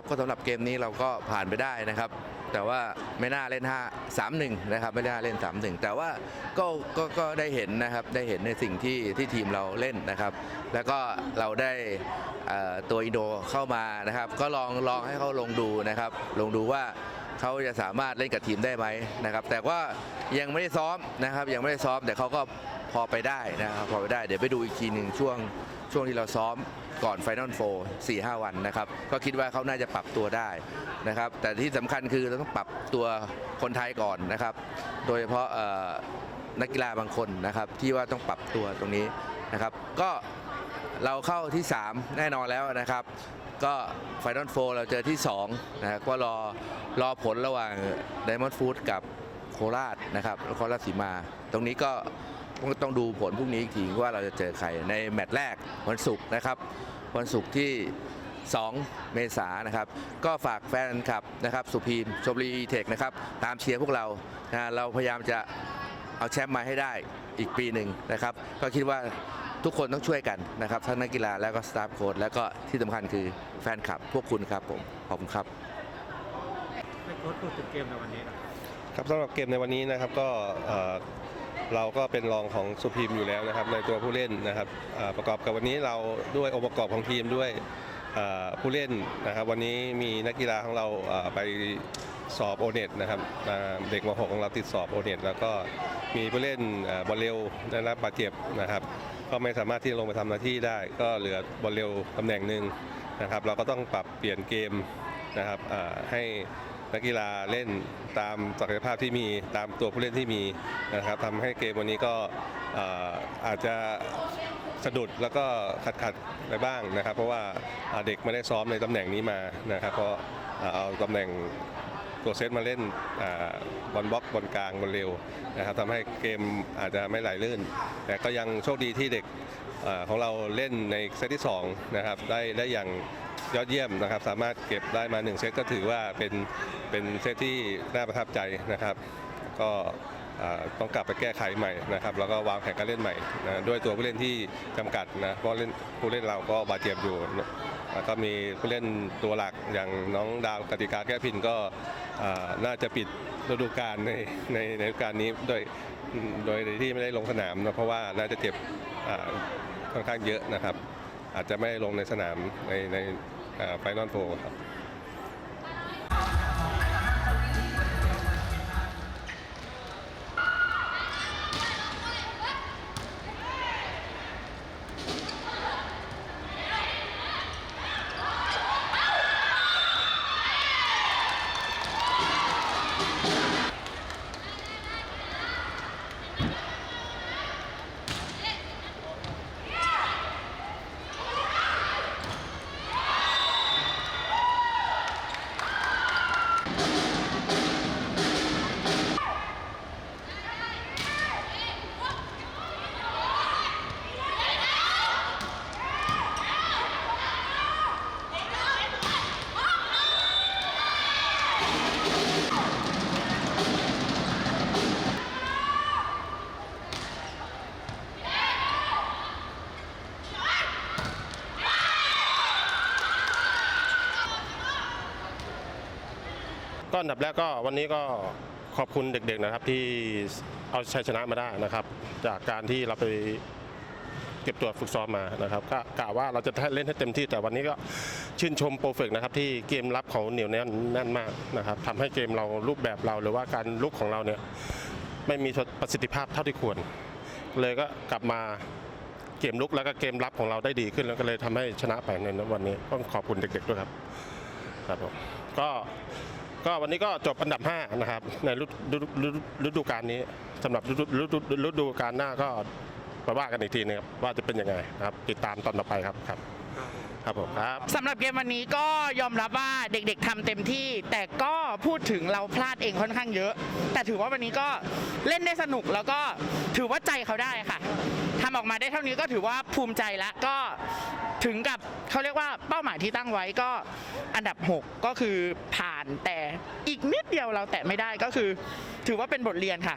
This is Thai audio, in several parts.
ครับก็สำหรับเกมนี้เราก็ผ่านไปได้นะครับ แต่ว่าไม่น่าเล่น 5 3 1 นะครับ ไม่น่าเล่น 3 1 แต่ว่าก็ก็ก็ได้เห็นนะครับได้เห็นในสิ่งที่ที่ทีมเราเล่นนะครับ แล้วก็เราได้ตัวอินโดเข้ามานะครับ ก็ลองลองให้เขาลงดูนะครับ ลงดูว่าเขาจะสามารถเล่นกับทีมได้ไหมนะครับ แต่ว่ายังไม่ได้ซ้อมนะครับ ยังไม่ได้ซ้อมแต่เขาก็พอไปได้นะครับ พอไปได้เดี๋ยวไปดูอีกทีหนึ่งช่วง ช่วงที่เราซ้อมก่อนไฟนอลโฟร์สี่ห้าวันนะครับ ก็คิดว่าเขาน่าจะปรับตัวได้นะครับ แต่ที่สำคัญคือเราต้องปรับตัวคนไทยก่อนนะครับ โดยเฉพาะนักกีฬาบางคนนะครับ ที่ว่าต้องปรับตัวตรงนี้นะครับ ก็เราเข้าที่ 3 แน่นอนแล้วนะครับ ก็ไฟนอลโฟเราเจอที่2นะครับก็รอรอผลระหว่างไดมอนด์ฟู้ดกับโคราชนะครับนครราชสีมา ตรงนี้ก็ ต้องดูผลพรุ่งนี้อีกทีว่าเราจะเจอใครในแมตช์แรกวันศุกร์นะครับ วันศุกร์ที่ 2 เมษายนนะครับ ก็ฝากแฟนคลับนะครับ สุพีมชมรีเทคนะครับ ตามเชียร์พวกเรานะเราพยายามจะเอาแชมป์มาให้ได้อีกปีหนึ่งนะครับ ก็คิดว่าทุกคนต้องช่วยกันนะครับทั้งนักกีฬาแล้วก็สตาฟโค้ชแล้วก็ที่สำคัญคือแฟนคลับพวกคุณครับผมขอบคุณครับให้โค้ชพูดถึงเกมในวันนี้หนะครับครับสำหรับเกมในวันนี้นะครับก็ เราก็เป็นรองของสุพรีมอยู่แล้วนะครับในตัวผู้เล่นนะครับประกอบกับวันนี้เราด้วยองค์ประกอบของทีมด้วยผู้เล่นนะครับ วันนี้มีนักกีฬาของเราไปสอบโอเน็ตนะครับเด็กม .6 ของเราติดสอบโอเน็ตแล้วก็มีผู้เล่นอบอลเร็วได้รับบาดเจ็บนะครับ ก็ไม่สามารถที่จะลงไปทำหน้าที่ได้ ก็เหลือบอลเร็วตำแหน่งหนึ่งนะครับ เราก็ต้องปรับเปลี่ยนเกมนะครับให้ นักกีฬาเล่นตามศักยภาพที่มีตามตัวผู้เล่นที่มีนะครับทำให้เกมวันนี้ก็อาจจะสะดุดแล้วก็ขัดขัดไปบ้างนะครับ เพราะว่าเด็กไม่ได้ซ้อมในตำแหน่งนี้มานะครับ เพราะเอาตำแหน่งตัวเซตมาเล่นอบอลบล็อกบอลกลางบอลเร็วนะครับทำให้เกมอาจจะไม่ไหลลื่น แต่ก็ยังโชคดีที่เด็กอของเราเล่นในเซตที่สองนะครับได้ได้อย่าง ยอดเยี่ยมนะครับ สามารถเก็บได้มา 1 เซตก็ถือว่าเป็นเป็นเซตที่น่าประทับใจนะครับ ก็ต้องกลับไปแก้ไขใหม่นะครับ แล้วก็วางแผนการเล่นใหม่นะด้วยตัวผู้เล่นที่จำกัดนะเพราะเล่นผู้เล่นเราก็บาดเจ็บอยู่แล้วก็มีผู้เล่นตัวหลักอย่างน้องดาวกติกาแก้พินก็น่าจะปิดฤดูกาลในในในฤดูกาลนี้โดยโดยที่ไม่ได้ลงสนามนะเพราะว่าน่าจะเจ็บค่อนข้างเยอะนะครับ อาจจะไม่ได้ลงในสนามในใน ไฟนอลโฟครับ อันดับแรกก็วันนี้ก็ขอบคุณเด็กๆนะครับที่เอาชัยชนะมาได้นะครับ จากการที่เราไปเก็บตัวฝึกซ้อมมานะครับก็กะว่าเราจะเล่นให้เต็มที่แต่วันนี้ก็ชื่นชมโปรเฟกนะครับที่เกมรับเขาเหนียวแน่นแน่นมากนะครับทำให้เกมเรารูปแบบเราหรือว่าการลุกของเราเนี่ยไม่มีประสิทธิภาพเท่าที่ควร เลยก็กลับมาเกมลุกแล้วก็เกมรับของเราได้ดีขึ้นแล้วก็เลยทำให้ชนะไปในวันนี้ต้องขอบคุณเด็กๆด้วยครับครับผมก็ ก็วันนี้ก็จบอันดับ 5 นะครับ ในฤดูกาลนี้สำหรับฤดูกาลหน้าก็มาว่ากันอีกทีนะครับว่าจะเป็นยังไงนะครับ ติดตามตอนต่อไปครับครับครับผมครับสำหรับเกมวันนี้ก็ยอมรับว่าเด็กๆทำเต็มที่ แต่ก็พูดถึงเราพลาดเองค่อนข้างเยอะ แต่ถือว่าวันนี้ก็เล่นได้สนุกแล้วก็ถือว่าใจเขาได้ค่ะทำออกมาได้เท่านี้ก็ถือว่าภูมิใจแล้วก็ถึงกับเขาเรียกว่าเป้าหมายที่ตั้งไว้ก็อันดับ 6 ก็คือผ่าน แต่อีกนิดเดียวเราแตะไม่ได้ก็คือ ถือว่าเป็นบทเรียนค่ะ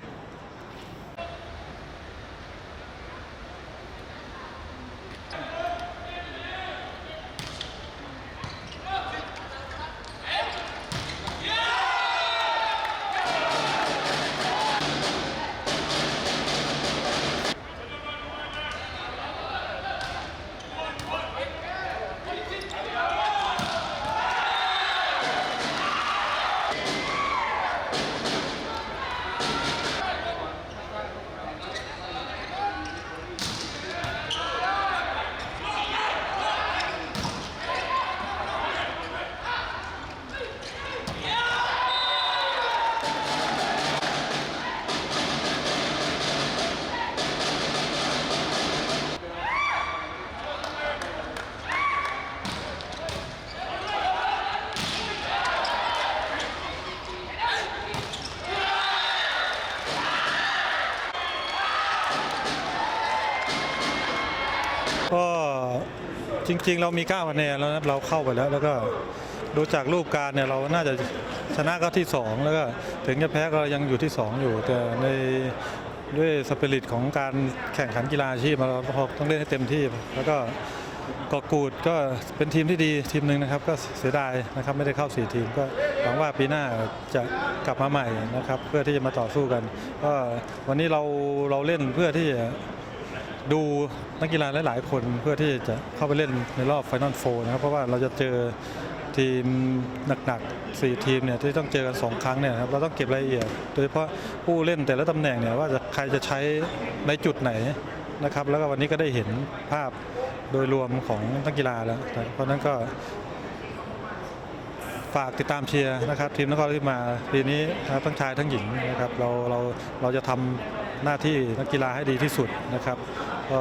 จริง ๆ เรามี 9 คะแนนแล้วนะเราเข้าไปแล้ว แล้วก็ดูจากรูปการเนี่ยเราน่าจะชนะก็ที่ 2 แล้วก็ถึงจะแพ้ก็ยังอยู่ที่ 2 อยู่ แต่ในด้วยสปิริตของการแข่งขันกีฬาอาชีพเราต้องเล่นให้เต็มที่ แล้วก็กอกูดก็เป็นทีมที่ดีทีมหนึ่งนะครับ ก็เสียดายนะครับไม่ได้เข้า 4 ทีมก็หวังว่าปีหน้าจะกลับมาใหม่นะครับ เพื่อที่จะมาต่อสู้กันก็วันนี้เราเราเล่นเพื่อที่จะ ดูนักกีฬาหลาย ๆ คนเพื่อที่จะเข้าไปเล่นในรอบไฟนอลโฟนะครับ เพราะว่าเราจะเจอทีมหนักๆ4ทีมเนี่ยที่ต้องเจอกัน2ครั้งเนี่ยนะครับเราต้องเก็บรายละเอียด โดยเฉพาะผู้เล่นแต่ละตำแหน่งเนี่ยว่าจะใครจะใช้ในจุดไหนนะครับ แล้วก็วันนี้ก็ได้เห็นภาพโดยรวมของนักกีฬาแล้วเพราะฉะนั้นก็ฝากติดตามเชียร์นะครับ ทีมนครราชสีมาปีนี้ทั้งชายทั้งหญิงนะครับเราเราเราจะทำ หน้าที่นักกีฬาให้ดีที่สุดนะครับก็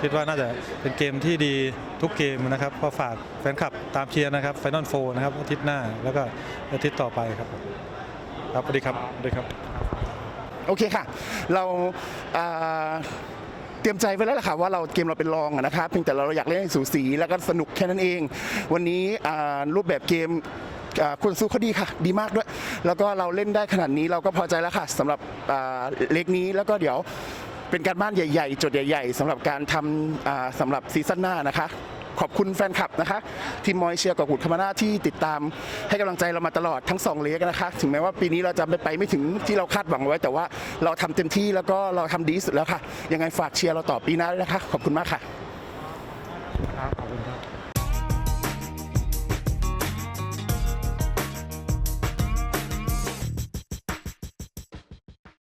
คิดว่าน่าจะเป็นเกมที่ดีทุกเกมนะครับ ก็ฝากแฟนคลับตามเชียร์นะครับไฟนอลโฟนะครับอาทิตย์หน้าแล้วก็อาทิตย์ต่อไปครับครับสวัสดีครับสวัสดีครับ โอเคค่ะ เราเตรียมใจไว้แล้วล่ะค่ะว่าเราเกมเราเป็นรองนะครับเพียงแต่เราอยากเล่นให้สูสีแล้วก็สนุกแค่นั้นเอง วันนี้รูปแบบเกม คุณสู้เขาดีค่ะ ดีมากด้วย แล้วก็เราเล่นได้ขนาดนี้เราก็พอใจแล้วค่ะสำหรับเล็กนี้แล้วก็เดี๋ยวเป็นการบ้านใหญ่ ๆจทย์ใหญ่ ๆสำหรับการทำอ่าสำหรับซีซั่นหน้านะคะขอบคุณแฟนคลับนะคะ ทีมมอยเชียร์กับกุดคามานาที่ติดตามให้กำลังใจเรามาตลอดทั้งสองเลกนะคะ ถึงแม้ว่าปีนี้เราจะไปไม่ถึงที่เราคาดหวังไว้ แต่ว่าเราทำเต็มที่แล้วก็เราทำดีสุดแล้วค่ะ ยังไงฝากเชียร์เราต่อปีหน้าด้วยนะคะ ขอบคุณมากค่ะครับขอบคุณ